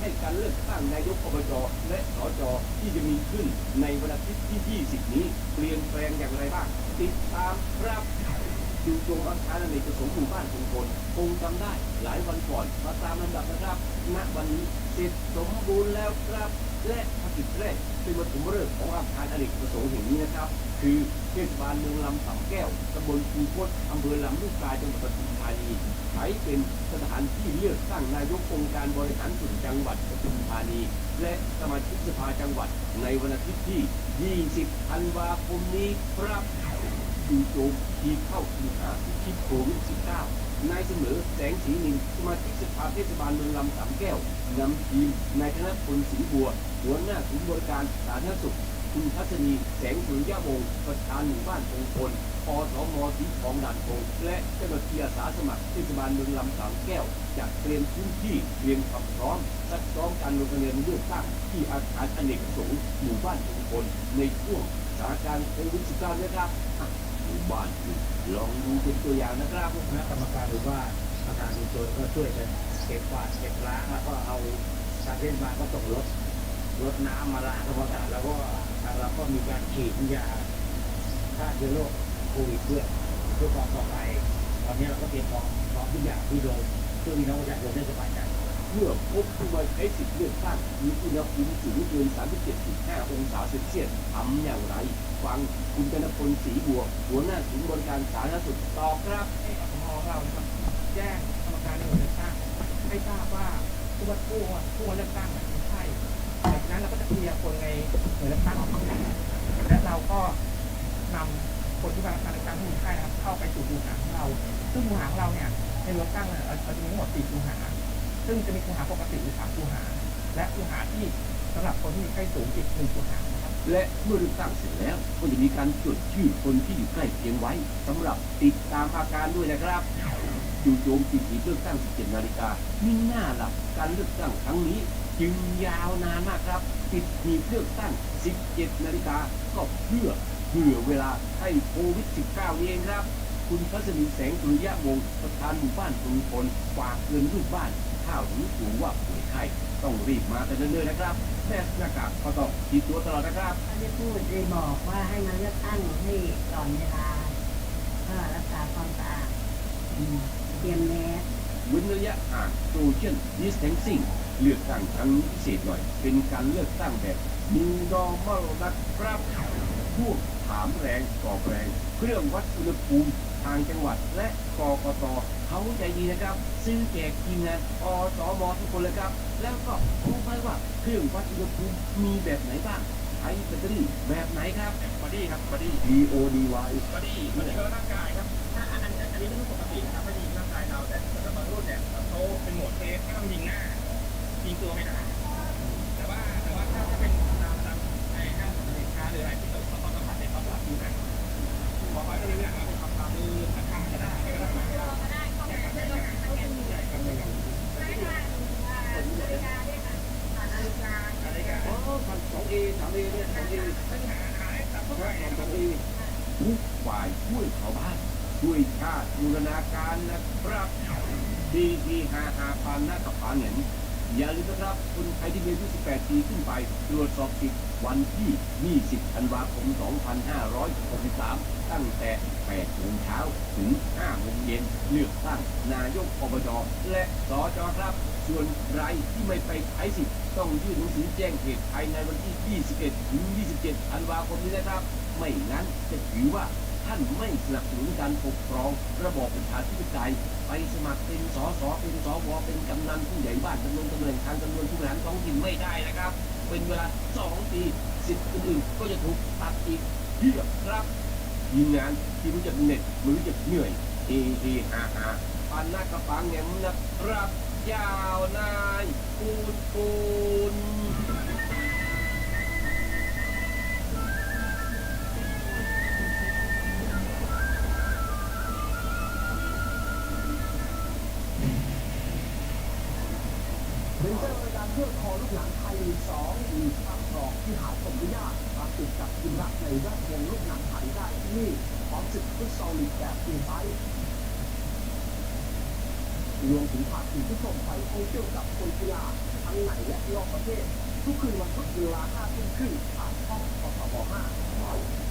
ให้การเลือกตั้งนายกอบจและสจที่จะมีขึ้นในวันอาทิตย์ที่ 20 นี้ เปลี่ยนแปลงอย่างไรบ้าง ติดตามครับดูโจมอาคารอเนกประสงค์หมู่บ้านชุมชนคงจำได้หลายวันก่อนมาตามลำดับนะครับณวันนี้เสร็จสมบูรณ์แล้วครับ และภารกิจแรกเป็นวัตถุฤกษ์ของอาคารอเนกประสงค์แห่งนี้นะครับ คือเทศบาลเมืองลำสำแก้วตำบลคูคตอำเภอลำลูกกาจังหวัดปทุมธานี ช้เป็นสถานที่เลือกตั้งนายกองค์การบริหารส่วนจังหวัดปทุมธานี และสมาชิกสภาจังหวัดในวันอาทิตย์ที่ 20 ธันวาคมนี้ครับจู่โจมทีเข้าคุมหาพิชิตโควิด -19 นายเสมอแสงสีนินสมาชิกสภาเทศบาลเมืองลำสามแก้วนำทีมนายธนพลศรีบัว หัวหน้าศูนย์บริการสาธารณสุข คุณพัชนีแสงสุริยะวงศ์ประธานหมู่บ้านคงพลอสมสีทองด่านคงและเจ้าหน้าที่อาสาสมัครเทศบาลเมืองลำสามแก้วจัดเตรียมพื้นที่เตรียมความพร้อมซักซ้อมการลงคะแนนเลือกตั้งที่อาคารอเนกประสงค์หมู่บ้านคงพลในช่วงสถานการณ์โควิด -19 นะครับหมู่บ้านลองดูเป็นตัวอย่างนะครับคณะกรรมการหรือว่าประธานชุมชนก็ช่วยกันเก็บกวาดเก็บล้างแล้วก็เอาทางเทศบาก็ส่งรถรถน้ำมาล้างทำความสะอาดแล้วก็างเราก็มีการฉีดยาฆ่าเชื้อโรคโควิดด้วยเพื่อความปลอดภัยตอนนี้เราก็เตรียมพร้อมพร้อมทุกอย่างที่โดยเพื่อพี่น้องประชาชนได้สบายใจเพื่อพบผู้มาใช้สิทธิ์เลือกตั้งมีอุณหภูมิสูงเกิน 37.5 องศาเซลเซียสทำอย่างไร ฟังคุณธนพลศรีบัว หัวหน้าศูนย์บริการสาธารณสุขตอบครับให้อสมของเรานะครับแจ้งกรรมการในหน่วยเลือกตั้งให้ทราบว่าผู้ว่าผู้ว่าผู้ว่าเลือกตั้ง นั้นเราก็จะเคลียร์คนในหน่วยเลือกตั้งออกไปและเราก็นำคนที่มารับการเลือกตั้งที่มีไข้นะครับ เข้าไปสู่คูหาของเรา ซึ่งคูหาของเราเนี่ยในเลือกตั้งเนี่ยเราจะมีทั้งหมด4คูหา ซึ่งจะมีคูหาปกติอยู่3คูหา และคูหาที่สำหรับคนที่มีไข้สูงอีกหนึ่งคูหานะครับและเมื่อเลือกตั้งเสร็จแล้วก็จะมีการจดชื่อคนที่อยู่ใกล้เคียงไว้สำหรับติดตามอาการด้วยนะครับจู่โจมปิดหีบเลือกตั้ง17นาฬิกามีหน้าหลับการเลือกตั้งครั้งนี้ จึงยาวนานมากครับ ปิดหีบเลือกตั้ง 17 นาฬิกาก็เพื่อเพื่อเวลาให้โควิด 19นี่เองครับ คุณพัชรีแสงสุริยะวงศ์ประธานหมู่บ้านชุมพลฝากเตือนลูกบ้านข้าวรู้สูงว่าป่วยไข้ต้องรีบมากันเรื่อยๆนะครับแมสหน้ากากก็ต้องติดตัวตลอดนะครับเขาได้พูดได้บอกว่าให้มาเลือกตั้งให้ก่อนเวลาเพื่อรักษาความสะอาดอืมเตรียมแมสเว้นระยะห่างโซเชียลดิสเทนซิ่ง เลือกตั้งครั้งนี้พิเศษหน่อย เป็นการเลือกตั้งแบบ New Normal นะครับพวกถามแรงกอบแรง เครื่องวัดอุณหภูมิทางจังหวัดและกกตเขาใจดีนะครับ ซื้อแจกทีมงานอสมทุกคนเลยครับ แล้วก็รู้ไหมว่าเครื่องวัดอุณหภูมิมีแบบไหนบ้างใช้แบตเตอรี่แบบไหนครับบอดี้ครับบอดี้ DODY บอดี้มันก็ร่างกายครับถ้าอันอันอันนี้ไม่ปกตินะครับไม่ดีร่างกายเราแต่แต่บางรุ่นเนี่ยเขาเป็นโหมดเทสให้ต้องยิงหน้า ยิงตัวไม่ได้ แต่ว่าแต่ว่าถ้าถ้าเป็นตามตามไอ้ห้างสรรพสินค้าหรืออะไรที่เขาเขาต้องสัมผัสเนี่ยเขาสลับยิงหน้าขอไว้ตรงนี้นะครับเป็นคำตามมือข้างๆก็ได้ก็ได้นะครับนสองเอสามเอเนี่ยสองเอปัญหาหายตับเข้าไปพันสองเอทุกฝ่ายช่วยชาวบ้านช่วยชาติบูรณาการนะครับดีที่หาหาพันหน้ากับพันเนี่ย อย่าลืมนะครับคนไทยที่มีอายุ 18 ปีขึ้นไป ตรวจสอบสิทธิ์วันที่ 20 ธันวาคม 2563 ตั้งแต่ 8 โมงเช้าถึง 5 โมงเย็น เลือกตั้งนายกอบจและสจครับ ส่วนใครที่ไม่ไปใช้สิทธิ์ต้องยื่นหนังสือแจ้งเหตุภายในวันที่ 21 ถึง 27 ธันวาคมนี้นะครับ ไม่งั้นจะถือว่าท่านไม่สนับสนุนการปกครองระบอบประชาธิปไตย ไปสมัครเป็นสสเป็นสวเป็นกำนันผู้ใหญ่บ้านตำรวจตำแหน่งทางตำรวจผู้บริหารท้องถิ่นไม่ได้นะครับ เป็นเวลา2ปีสิทธิ์อื่นๆก็จะถูกตัดอีกเพียบครับทีมงานที่รู้จักเหน็ดไม่รู้จักเหนื่อยเฮเฮฮาฮาปันหน้ากระปังแหนมนะครับยาวนายปูนปูน รื่อคอลูกหนังไทยลีกสองมีภาพทองที่หาชมได้ยากมาติดกับทีมรักในแวดวงลูกหนังไทยได้ที่นี่พร้อมศึกฟุตซอลลีกแบบทีมไท์รวมถึงภาพทีมผู้ชมไปท่องเที่ยวกับคนกีฬาทั้งในและนอกประเทศ ทุกคืนวันพุธเวลา5ทุ่มครึ่งผ่านช่องททบ5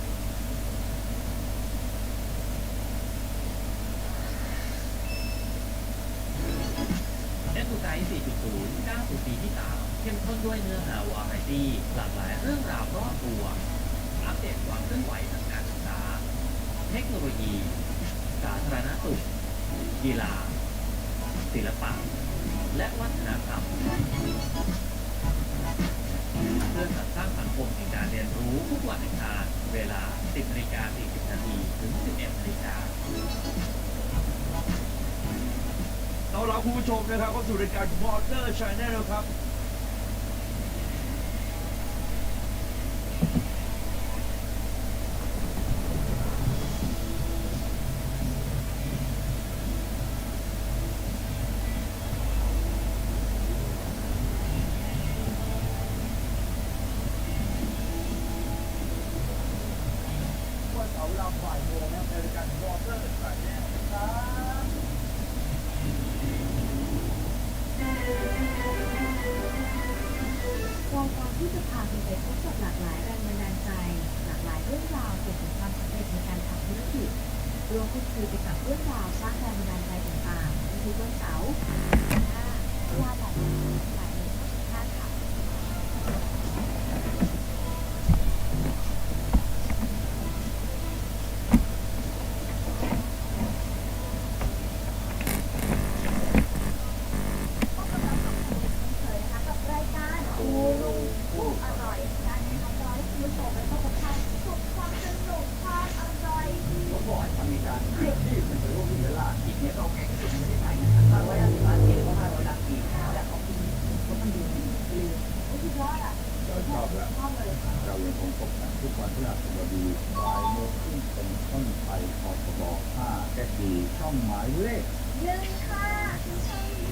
ส์4.0ก้าวสู่ปีที่ 3 เข้มข้นด้วยเนื้อหาวาไรตี้หลากหลายเรื่องราวรอบตัว อัปเดตความเคลื่อนไหวทางการศึกษา เทคโนโลยี สาธารณสุข กีฬา ศิลปะ และวัฒนธรรมเพื่อสรรสร้างสังคมแห่งการเรียนรู้ทุกวันอังคารเวลา 10นาฬิกา40นาทีถึง 11นาฬิกา ต้อนรับคุณผู้ชมนะครับเข้าสู่รายการ Border Channel ครับ วันเสาร์เวลาบ่ายโมงนะครับในรายการวอเตอร์สายแน่ครับ วงการที่จะพาคุณไปพบกับหลากหลายแรงบันดาลใจ หลากหลายเรื่องราวเกี่ยวกับความสำเร็จในการทำธุรกิจรวมพูดคุยไปกับเรื่องราวสร้างแรงบันดาลใจต่างๆในทุกวันเสาร์เวลาบ่ายโมงบ่ายโมงสิบห้าค่ะ พบกับเราสองคนอีกเช่นเคยนะคะกับรายการกูรูผู้อร่อยการทำร้อยคุณผู้ชมไปพบกับความสุขความสนุกความอร่อย ผมบอกให้มีการเคลื่อนที่เป็นรูปที่เวลาอีกเนี่ยเราแข่งสุดไม่ได้ไทยนะครับถ้าร้อยละสิบล้านเจ็ดก็ห้าร้อยล้านปีแต่เขาคือมันดูดี สุดยอดอะ เราชอบแล้ว ชอบเลย เรา ยังคงพบกันทุกวันพฤหัสบดีบ่ายโมงครึ่งเป็นต้นไปพอทบ5แกดีช่องหมายเลขหนึ่งค่ะคุณชมดี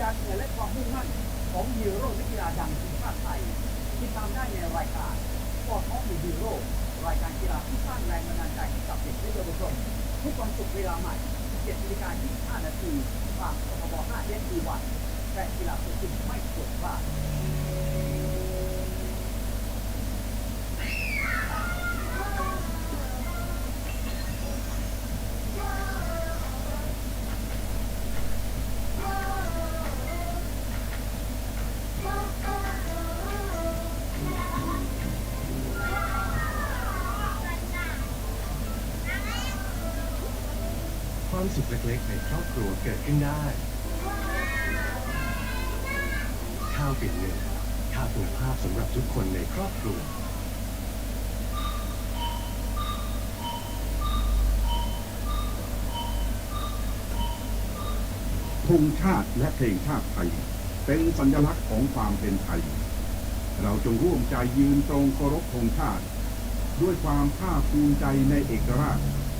ยาเหนือและความมุ่งมั่นของฮีโร่นักกีฬาดังทีมชาติไทยติดตามได้ในรายการปอดท้องอยู่ฮีโร่รายการกีฬาที่สร้างแรงบันดาลใจให้กับเด็กและเยาวชน ทุกวันศุกร์เวลาใหม่7นาฬิกา25นาทีทางททบ5เอสดีวันแฟนกีฬาตัวจริงไม่ควรพลาด ความสุขเล็กๆ ในครอบครัวเกิดขึ้นได้ ข้าวเปลี่ยนเงินข้าวคุณภาพสำหรับทุกคนในครอบครัว ธงชาติและเพลงชาติไทย เป็นสัญลักษณ์ของความเป็นไทย เราจงร่วมใจยืนตรงเคารพธงชาติ ด้วยความภาคภูมิใจในเอกราช